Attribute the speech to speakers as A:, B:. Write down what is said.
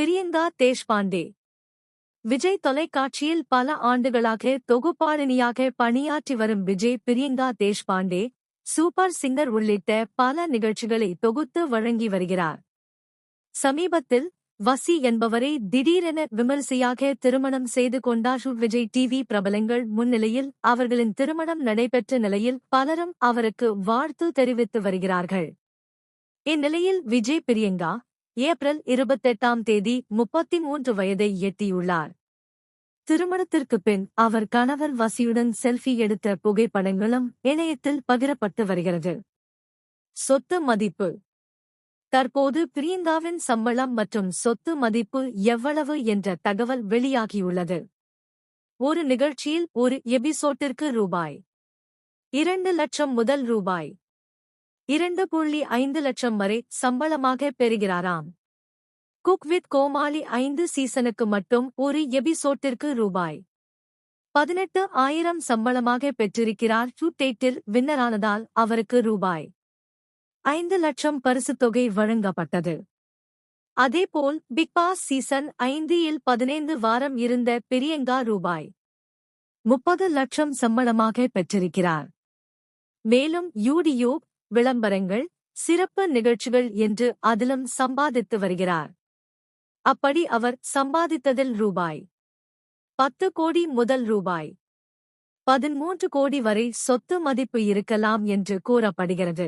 A: பிரியங்கா தேஷ்பாண்டே. விஜய் தொலைக்காட்சியில் பல ஆண்டுகளாக தொகுப்பாளினியாக பணியாற்றி வரும் விஜய் பிரியங்கா தேஷ்பாண்டே சூப்பர் சிங்கர் உள்ளிட்ட பல நிகழ்ச்சிகளை தொகுத்து வழங்கி வருகிறார். சமீபத்தில் வசி என்பவரை திடீரென விமர்சையாக திருமணம் செய்து கொண்டார் விஜய் டிவி பிரபலங்கள் முன்னிலையில் அவர்களின் திருமணம் நடைபெற்ற நிலையில் பலரும் அவருக்கு வாழ்த்து தெரிவித்து வருகிறார்கள். இந்நிலையில் விஜய் பிரியங்கா ஏப்ரல் இருபத்தெட்டாம் தேதி முப்பத்தி மூன்று வயதை எட்டியுள்ளார். திருமணத்திற்கு பின் அவர் கணவர் வசியுடன் செல்ஃபி எடுத்த புகைப்படங்களும் இணையத்தில் பகிரப்பட்டு வருகிறது. சொத்து மதிப்பு. தற்போது பிரியங்காவின் சம்பளம் மற்றும் சொத்து மதிப்பு எவ்வளவு என்ற தகவல் வெளியாகியுள்ளது. ஒரு நிகழ்ச்சியில் ஒரு எபிசோட்டிற்கு ரூபாய். இரண்டு லட்சம் முதல் ரூபாய். இரண்டு புள்ளி ஐந்து லட்சம் வரை சம்பளமாக பெறுகிறாராம். குக் வித் கோமாளி ஐந்து சீசனுக்கு மட்டும் ஒரு எபிசோட்டிற்கு ரூபாய் பதினெட்டு ஆயிரம் சம்பளமாக பெற்றிருக்கிறார். டூடேட்டில் வின்னரானதால் அவருக்கு ரூபாய் ஐந்து லட்சம் பரிசுத் தொகை வழங்கப்பட்டது. அதேபோல் பிக் பாஸ் சீசன் ஐந்து இல் பதினைந்து வாரம் இருந்த பிரியங்கா ரூபாய் முப்பது லட்சம் சம்பளமாக பெற்றிருக்கிறார். மேலும் யூடியூப் விளம்பரங்கள் சிறப்பு நிகழ்ச்சிகள் என்று அதிலும் சம்பாதித்து வருகிறார். அப்படி அவர் சம்பாதித்ததில் ரூபாய் பத்து கோடி முதல் ரூபாய் பதிமூன்று கோடி வரை சொத்து மதிப்பு இருக்கலாம் என்று கூறப்படுகிறது.